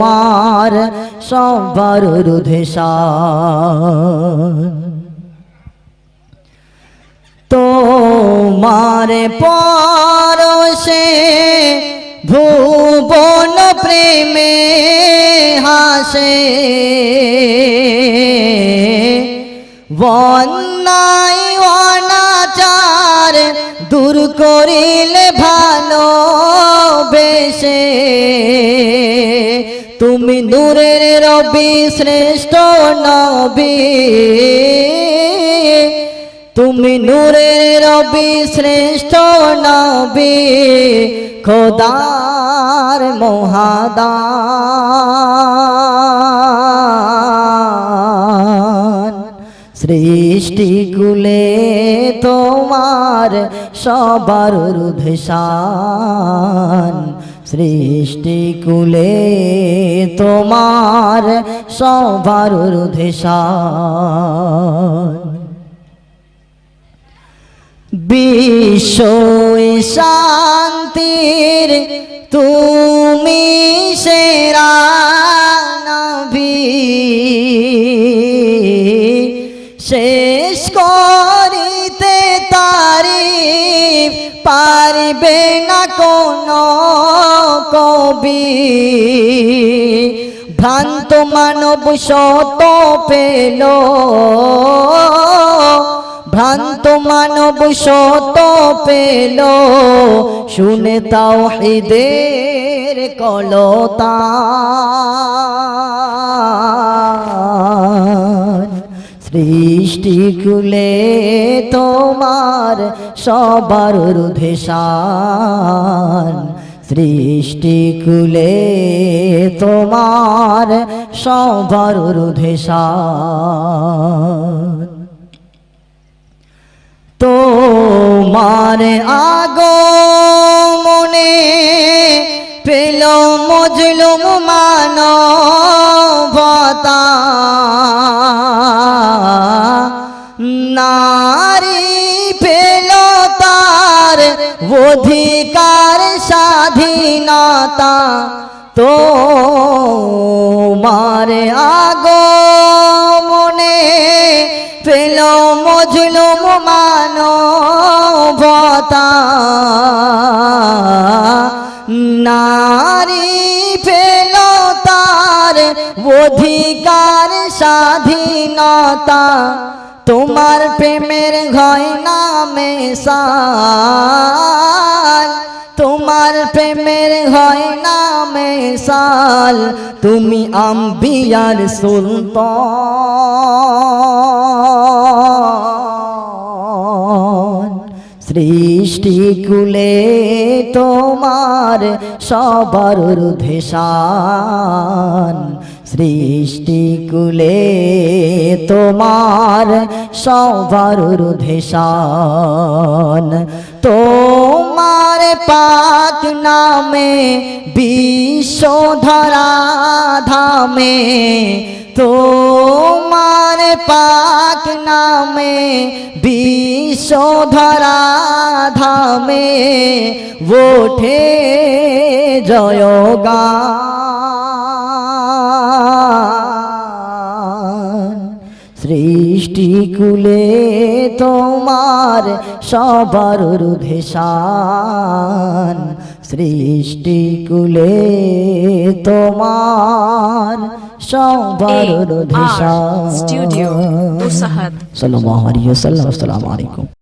তোমার সবার রুধেশান তোমার পরশে ভুবন প্রেমে হাসে। বন্যায় অনাচার দূর করিলে বেশে তুমি নূরের রবি, শ্রেষ্ঠ নবী। তুমি নূরের রবি, শ্রেষ্ঠ নবী। খোদার মহাদান। সৃষ্টি কুলে তোমার সবার রুধেশান সৃষ্টি কুলে তোমার সবার বিশ্ব শান্তির তুমি সেরা নবী শেষ করিতে পারিবে না কোনো কবি। ভ্রান্ত মানব শত পেল। ভ্রান্ত মানব শত পেল। শুনে তাও হৃদের কলতা। সৃষ্টি কুলে তোমার সবার রুধেশান সৃষ্টি কুলে তোমার সবার রুধেশান তোমার আগো মনে পেল মজলুম মানবতা অধিকার স্বাধীনতা তো তোমার আগো মনে পেল মজলুম মানবতা। নারী পেল তার অধিকার স্বাধীনতা। তোমার প্রেমের ঘয় নামে সাল তোমার প্রেমের হয় না সাল তুমি আম্বিয়ার সুলতান। সৃষ্টি কুলে তোমার সবার রুধেশান সৃষ্টি কুলে তোমার সবার রুধেশান তোমার পাক নামে, বিশ্বধরা ধামে, তোমার পাক নামে বিশ্বধরা ধামে ওঠে জয়গা সৃষ্টি কুলে তোমার সবার রুধেশান সৃষ্টি কুলে তোমার সবার AR Studio, রুধেশান Usahad. সাল্লাল্লাহু আলাইহি ওয়াসাল্লাম আসসালামু আলাইকুম